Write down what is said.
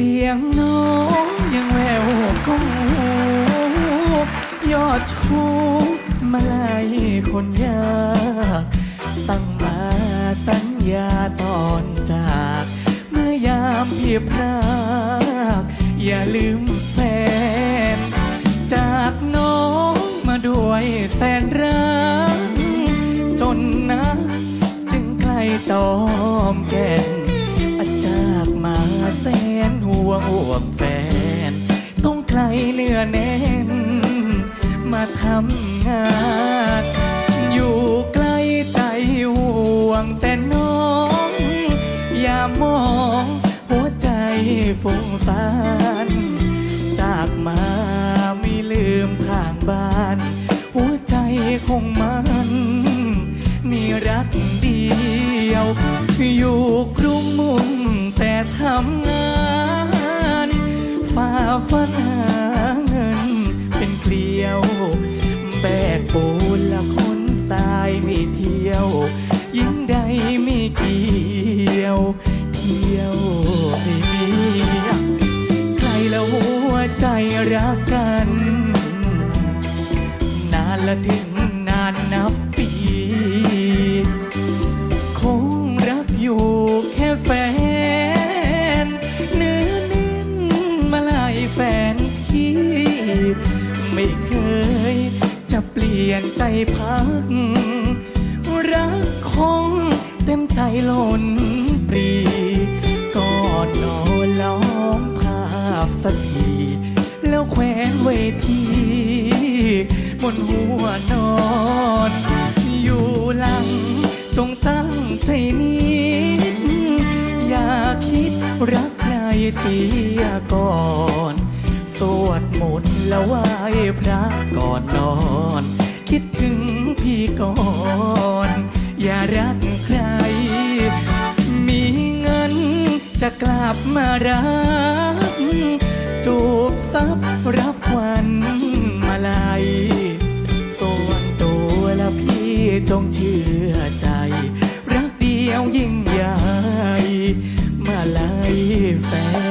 สียงน้องยังแววกงหูยอดชูมาลายคนยากสั่งมาสัญญาตอนจาก เมื่อยามเพี่พรากอย่าลืมแฟน จากน้องมาด้วยแสนรักจนนะ จึงใกล้จอมแก่นอาจาก วงห่วงแฟน ต้องไกลเนื้อแน่น มาทำงาน อยู่ใกล้ใจห่วงแต่น้อง อย่ามอง หัวใจฟุ้งซ่าน จากมาไม่ลืมทางบ้าน หัวใจคงมันมีรักเดียว อยู่กรุงมุ่งแต่ทำงาน ฟันหาเงินเป็นเกลียวแบกปูนละคนทรายไม่เที่ยว ยิ่งใดไม่เกี่ยว เที่ยวไม่มี ใครละหัวใจรักกัน นานละถึง ไม่เคย จะเปลี่ยนใจพัก รักคงเต็มใจล้นปรีก็นอนล้อมภาพสักที แล้วแขวนไว้ที่บนหัวนอน อยู่หลัง จงตั้งใจนิดอย่าคิดรักใครเสียก่อน วดมนต์แล้วไหว้พระก่อนนอน คิดถึงพี่ก่อน อย่ารักใคร มีเงินจะกลับมารัก จูบซับรับควันมาลัยส่วนตัวแล้วพี่จงเชื่อใจ รักเดียวยิ่งใหญ่มาลัยแฟน